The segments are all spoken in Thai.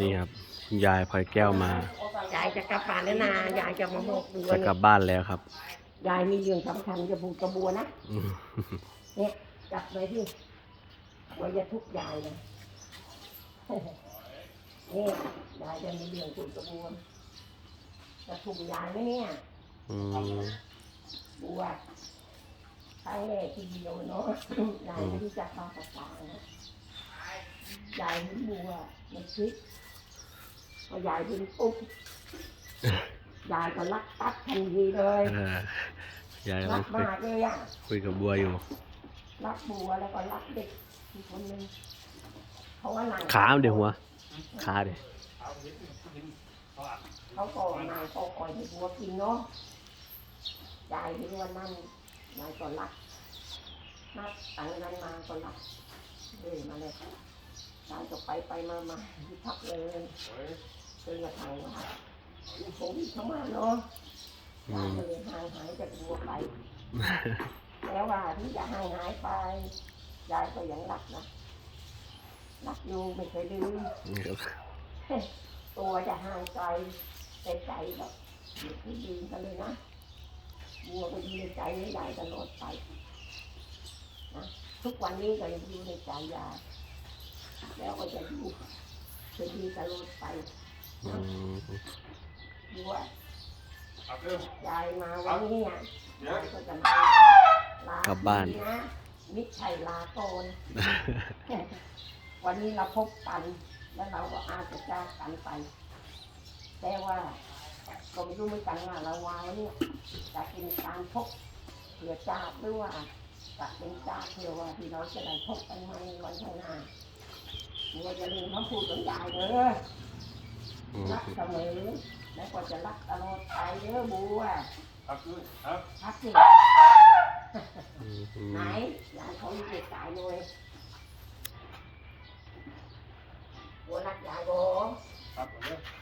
นี่ครับคุณยายพลอยแก้วมา ยายจะกลับบ้านแล้วนะยายจะมาบอกดูจะว่ากลับบ้านแล้วครับ ยายมีเรื่องสำคัญจะพูดกระบัวนะอืมเนี่ยจับเลยที่ว่าอย่าทุกข์ยายนะนี่ยายจะมีเรื่องพูดกระบัวจะทุกข์ยายไหมเนี่ยอืมบัว ครั้งแรกทีเดียวเนาะยายไม่รู้จักภาษากลางนะยายเห็นบัวในคลิปพอยายเห็นปุ๊บยายก็รักตัดทันทีเลยเออยายรักำลักงคุยมากเลยอะคุยกับบัวอยู่ รักบัวแล้วก็รักเด็กอีกคนนึงเพราะว่าหนังขามันเดี๋ยวหัวขาเดี๋ยวเขาก็นายก็คอยให้บัวกินเนาะยายที่ว่านั่น ยายก็รักนับตั้งนั้นมาก็รักเลยมาเลยยายก็ไปไปมามาที่พักเลยจนกระทั่งว่าโควิดเข้ามาเนาะอืยายมก็เลยห่างหายจากบัวไปแล้วว่าที่จะห่างหายไปยายก็ยังรักนะรักอยู่ไม่เคยลืมตัวจะห่างไกลแต่ใจแบบอยู่ที่ยืนกันเลยนะ บัวก็อยู่ในใจไม่ได้ตลอดไปนะทุกวันนี้ก็ยังอยู่ในใจยายแล้วก็จะอยู่จะดีตลอดไปอืมบัวยายมาวันนี้อะยายก็จะมาลากลับบ้านนะมิตรชัยลาโกนวันนี้เราพบกัน แล้วเราก็อาจจะจากกันไป แต่ว่า ก็ไม่รู้เหมือนกันว่าเราวางเนี่ยจะเป็นการพบเผื่อจาบหรือว่าจะเป็นจาบเผื่อว่าที่เราจะได้พบกันในวันข้างหน้าบัวจะลืมคำพูดของยายเด้ออรักเสมอและก็จะรักตลอดไปเด้อบัวครับครับรักสิไหนมยอยู่ไกลๆเลยบัวรักยายครับผมเนี่ยกดยายครับครับเอ๊ะกดยายได้บ่กดได้ไหมกดยายได้ไหมอือะมมันกดยายก็บัวอีกเลยอืมยายจับเอานะเดี๋ยวถ้าถ้าเรายังมีอยู่แล้วจะได้เจอกันยายก็จะมาหาบัวอีกเยอะลาทีใช่ลาเอาหนึ่งบัวเ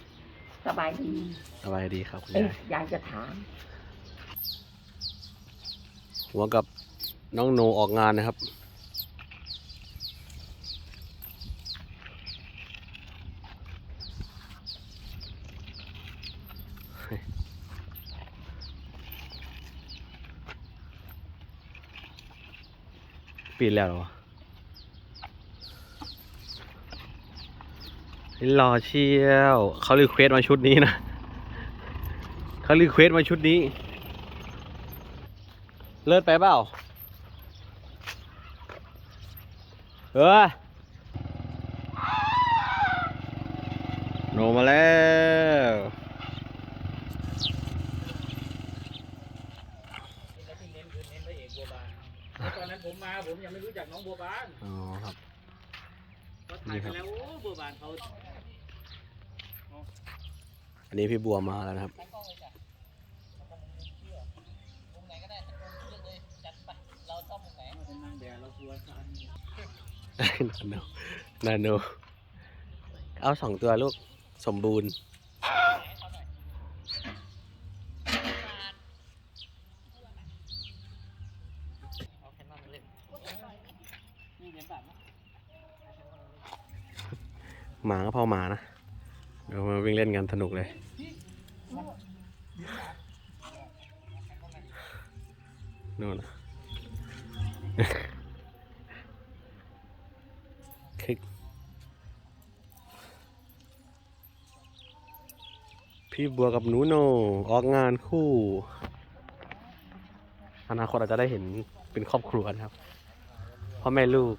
สบายดีสบายดีครับคุณเอ้ยยายยายจะถาม หัวกับน้องโนออกงานนะครับ ปีนแล้วเหรอวะ รอเชียวเขารีเควสมาชุดนี้นะเขารีเควสมาชุดนี้ เลิศไปเปล่าเออโนมาแล้วแล้วที่เน้นคือเน้นพระเอกบัวบานแล้วตอนนั้นผมมาผมยังไม่รู้จักน้องบัวบานอ๋อครับก็ถ่ายไปแล้วโอ้บัวบานเขา อันนี้พี่บัวมาแล้วนะครับตั้งกล้องเลยจ้ะมุมไหนก็ได้ตั้งกล้องเลือกเลยจัดไปเราชอบมุมไหนเราเป็นนางแบบเรากลัวชันนาโนนาโนเอาสองตัวลูก สมบูรณ์เอาแค่นั้นเลยนี่เหรียญบาทนะหมาก็พอหมานะ เดี๋ยวมาวิ่งเล่นกันสนุกเลย นู่นนะคลิก พี่บัวกับหนูโน ออกงานคู่ อนาคตอาจจะได้เห็นเป็นครอบครัวนะครับพ่อแม่ลูก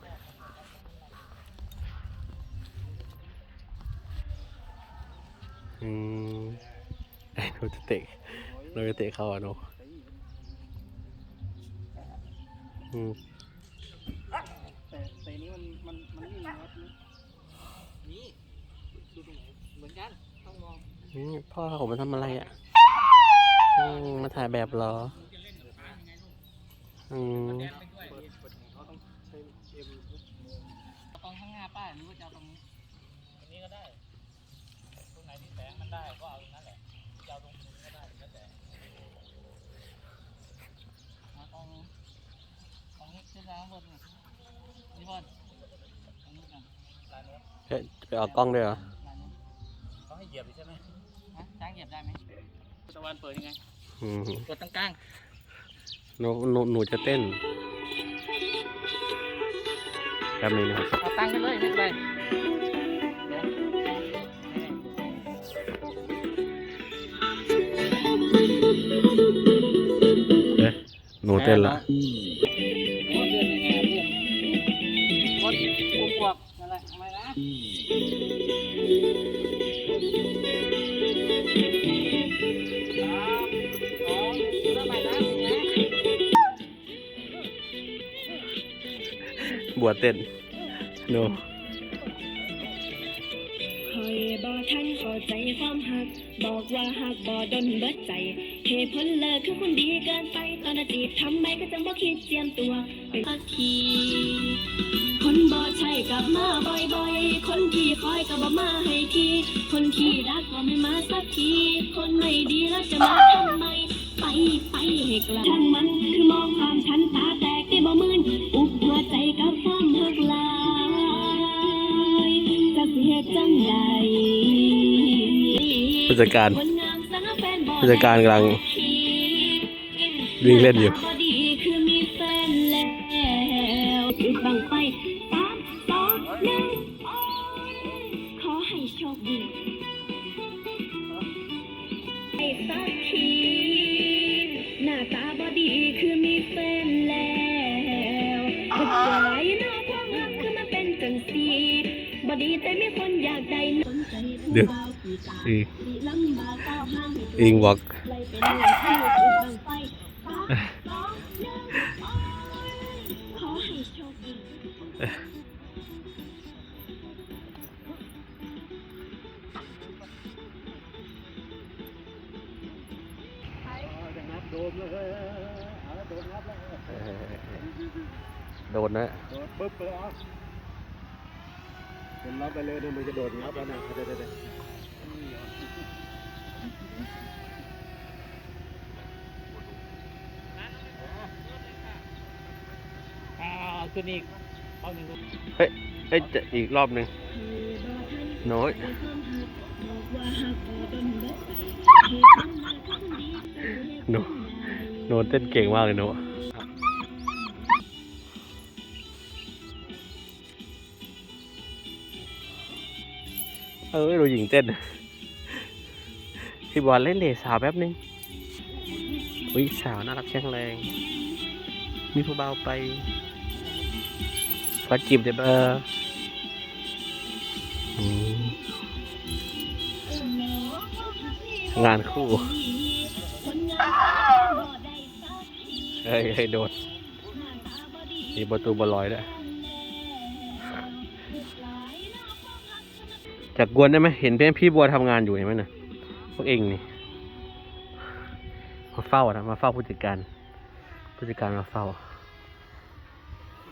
อืมไอ้นูจะเตะเราจะเตะเขาอะหนูอืมแต่แต่นี้มันมันมันวิ่งวะนี่เหมือนกันต้องมองนี่พ่อเขามาทำอะไรอะอืมาถ่ายแบบเหรออืม ได้ก็เอาตรงนั้นแหละจะเอาตรงนี้ก็ได้แล้วแต่เอาตรงตรงนี้ขึ้นมาข้างบนนี่นี่บอลตรงนี้กันลายนู้นเฮ้ยไปออกกล้องด้วยเหรอ ลายนู้นเขาให้เหยียบใช่ไหมฮะจ้างเหยียบได้ไหมตะวันเปิดยังไงอืมกดตรงกลางหนูหนูหนูจะเต้นแป๊บนึงนะครับเอาตั้งไปเลยไม่เป็นไร นูเต้นละโอ้เลื่อนยังไงเลื่อนกดปุ่มบวเริ่มใหม่นะนะบวชเต้นหนูคอยบอท่านเข้าใจความหัก บอกว่าหักบอดนเบิดใจเหตุผลเลิกคือคุณดีเกินไป ตอนอดีตทำไมก็จังบ่คิดเจียมตัวเป็นพักคีคนบอใช่กลับมาบ่อยๆ คนที่คอยก็บ่มาให้ทีคนที่รักก็ไม่มาสักที คนไม่ดีแล้วจะมาทำไม ไปไปให้กลับช่างมันคือมองผ่านฉันตาแตกได้บ่มื่นอุบหัวใจกับความหักหลายจะเสียจังใดผู้จัดการคนงามสาวแฟนบ่ผู้จัดการกำลัง วิ่งเล่นอยู่หาตาบ่ดีคือมีแฟนแล้วจุดบังไฟสามสองหนึ่งโอ้ยขอให้โชคดีไอ้สักทีหน้าตาบอดีคือมีแฟนแล้วก็ใจหน้าความรักคือมันเป็นจังสีบอดีแต่มีคนอยาก ขอให้โชคดีโดนเลยเอาโดนงับแล้วโดนนะโดนปึ๊บไปแล้วอะเป็นรับไปเลยเนี่ยวมันจะโดดงับแล้วนะเดี๋ยวเดี๋ยวเดี๋ยว อ่า ขึ้นอีกเอาหนึ่งเฮ้ยเอ้ยจะอีกรอบหนึ่งน้อยหนูหนูเต้นเก่งมากเลยหนูเออดูหญิงเต้นพี่บอลเล่นเดสาวแป๊บนึงอุ้ยสาวน่ารักแข็งแรง มีผู้เบาวไป ขอจีบเดี๋ยวเบอร์อืมงานคู่เฮ้ยเฮ้ยโดดมีประตูบอลลอยด้วยจากกวนได้ไหมเห็นเพื่อนพี่บัวทำงานอยู่เห็นไหมน่ะพวกเองนี่มาเฝ้านะมาเฝ้าผู้จัดการผู้จัดการมาเฝ้า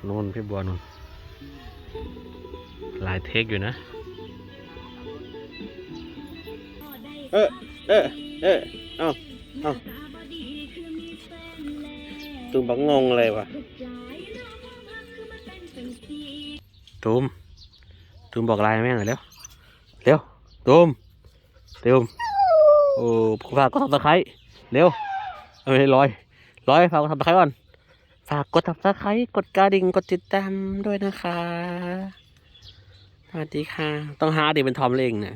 นู่นพี่บัวนู่น หลายเทคอยู่นะ เออเออเออเอ้าเอ้าตูมบักงงเลยวะตูมตูมบอกลายแม่หน่อยเร็ว เร็วตูมตูมโอ้ฝากกดซับสไครต์เร็วเอ้ยร้อยร้อยฝากกดซับสไครต์ก่อน ฝากกดตับสไครต์กดกระดิ่งกดติดตามด้วยนะคะ สวัสดีค่ะ ต้องหาดิเป็นทอมเล่งเนี่ย